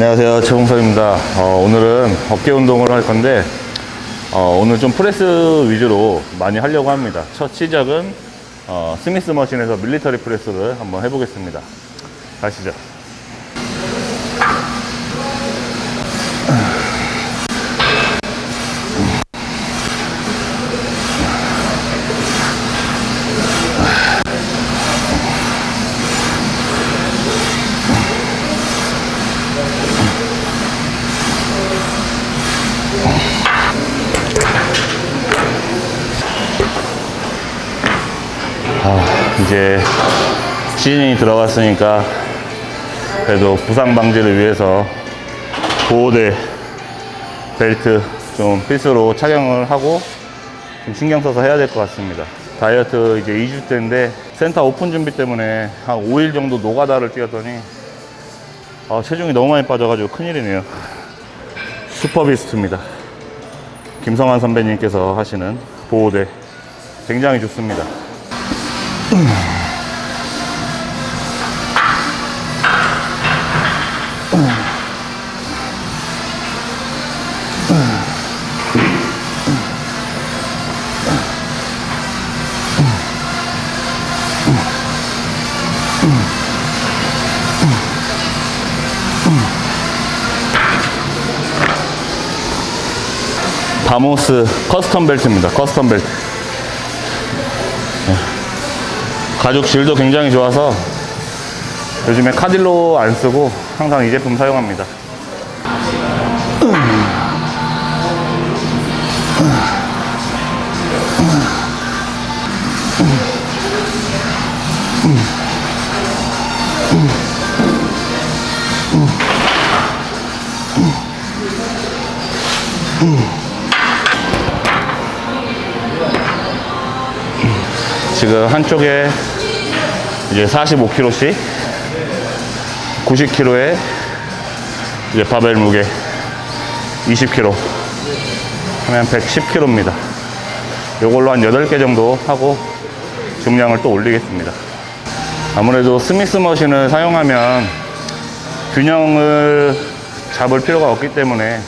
안녕하세요. 최봉선입니다. 어, 오늘은 어깨 운동을 할 건데 어, 오늘 좀 프레스 위주로 많이 하려고 합니다. 첫 시작은 어, 스미스 머신에서 밀리터리 프레스를 한번 해보겠습니다. 가시죠 이제 시즌이 들어갔으니까 그래도 부상 방지를 위해서 보호대 벨트 좀 필수로 착용을 하고 좀 신경 써서 해야 될 것 같습니다. 다이어트 이제 2주 때인데 센터 오픈 준비 때문에 한 5일 정도 노가다를 뛰었더니 아, 체중이 너무 많이 빠져가지고 큰일이네요. 슈퍼비스트입니다. 김성환 선배님께서 하시는 보호대 굉장히 좋습니다. 바모스 커스텀 벨트입니다. 커스텀 벨트. 가죽 질도 굉장히 좋아서 요즘에 카딜로 안 쓰고 항상 이 제품 사용합니다. 지금 한쪽에 이제 45kg씩 90kg에 이제 바벨 무게 20kg 하면 110kg입니다. 요걸로 한 8개 정도 하고 중량을 또 올리겠습니다. 아무래도 스미스 머신을 사용하면 균형을 잡을 필요가 없기 때문에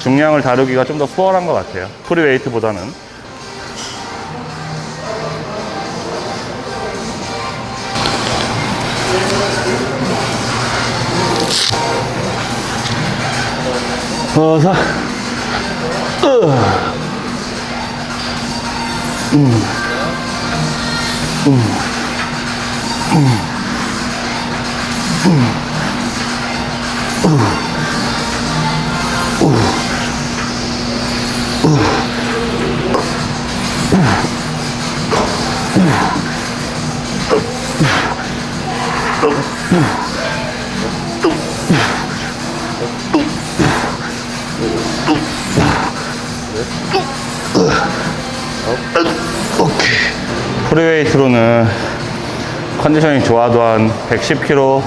중량을 다루기가 좀 더 수월한 것 같아요. 프리웨이트보다는. 我操呃嗯嗯嗯嗯嗯嗯嗯嗯嗯嗯嗯嗯嗯 프리웨이트로는 컨디션이 좋아도 한 110kg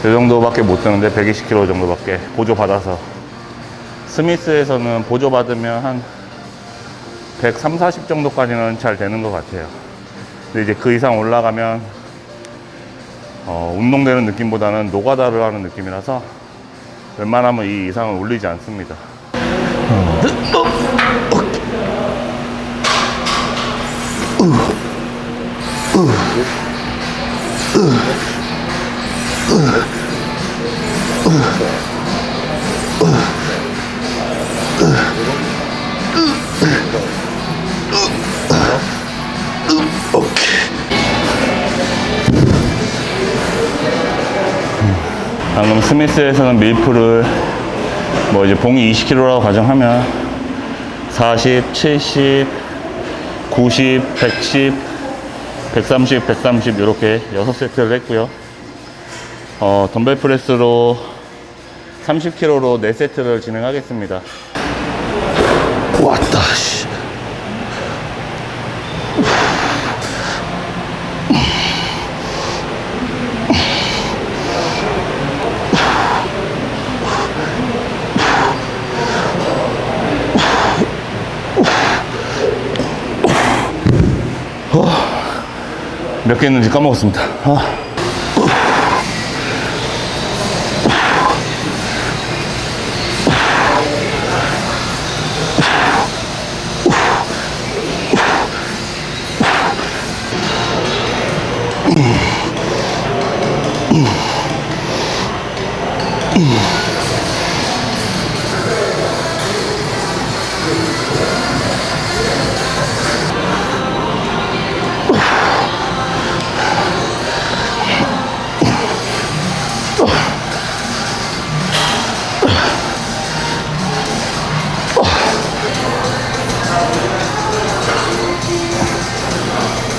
이 정도밖에 못 드는데 120kg 정도밖에 보조 받아서 스미스에서는 보조 받으면 한 130, 40 정도까지는 잘 되는 것 같아요. 근데 이제 그 이상 올라가면 어, 운동되는 느낌보다는 노가다를 하는 느낌이라서 웬만하면 이 이상은 올리지 않습니다. 방금 스미스에서는 밀프를 뭐 이제 봉이 20kg라고 가정하면 40, 70, 90, 110, 130, 130 이렇게 6세트를 했고요. 어, 덤벨 프레스로 30kg로 4세트를 진행하겠습니다. 왔다, 씨. 어, 몇개 있는지 까먹었습니다. 아. 음.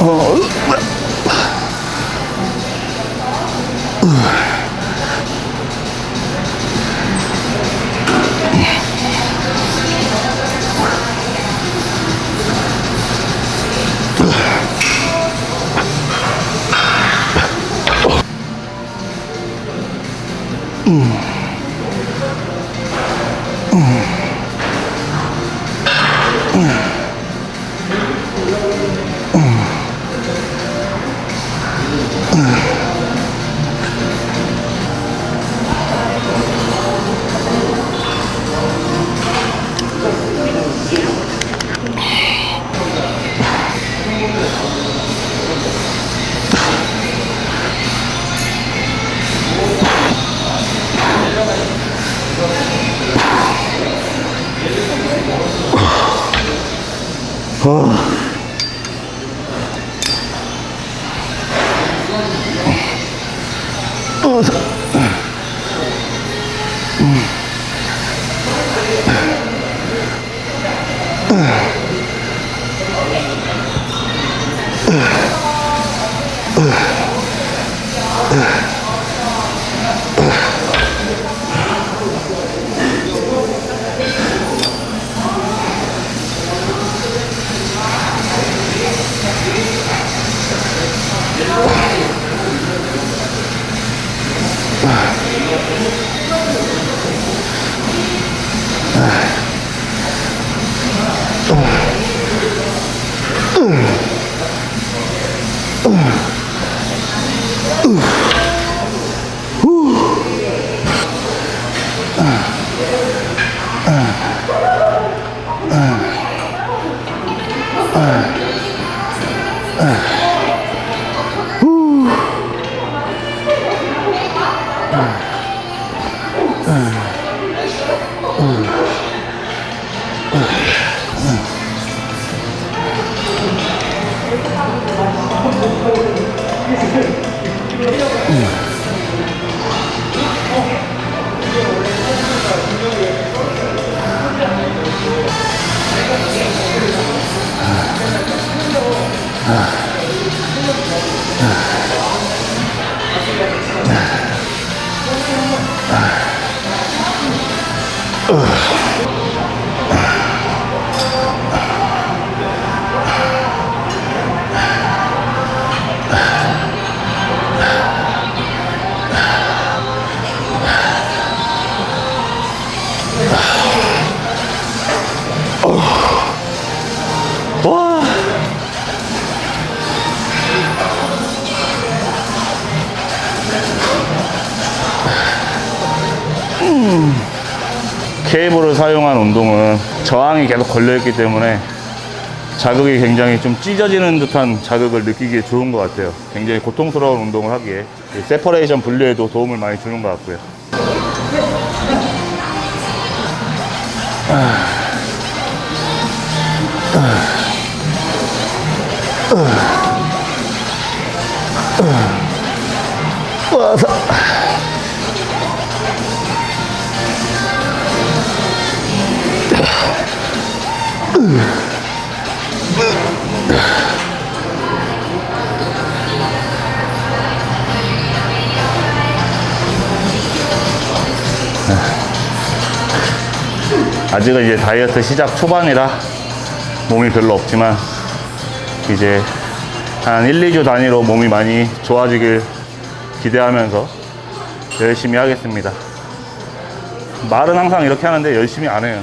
哦。嗯。嗯。Ugh. 와. 케이블을 사용한 운동은 저항이 계속 걸려있기 때문에 자극이 굉장히 좀 찢어지는 듯한 자극을 느끼기에 좋은 것 같아요. 굉장히 고통스러운 운동을 하기에 이 세퍼레이션 분리에도 도움을 많이 주는 것 같고요. 아직은 이제 다이어트 시작 초반이라 몸이 별로 없지만 이제 한 1, 2주 단위로 몸이 많이 좋아지길 기대하면서 열심히 하겠습니다. 말은 항상 이렇게 하는데 열심히 안 해요.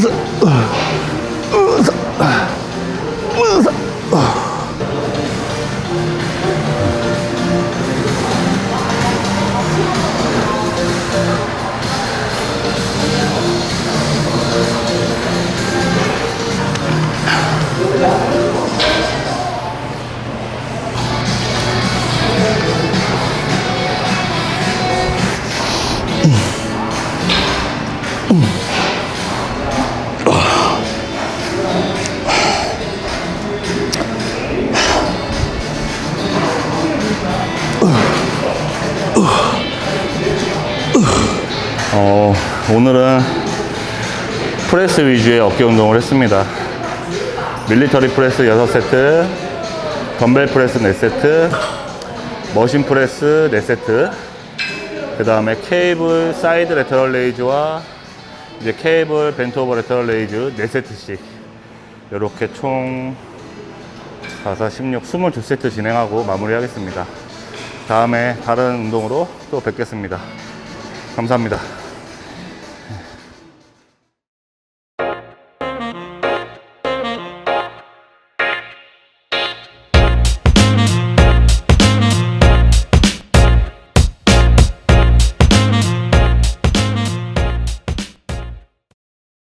是。 오늘은 프레스 위주의 어깨 운동을 했습니다. 밀리터리 프레스 6세트, 덤벨 프레스 4세트, 머신 프레스 4세트, 그 다음에 케이블 사이드 레터럴 레이즈와 이제 케이블 벤트 오버 레터럴 레이즈 4세트씩 이렇게 총 4, 4, 16, 22세트 진행하고 마무리하겠습니다. 다음에 다른 운동으로 또 뵙겠습니다. 감사합니다.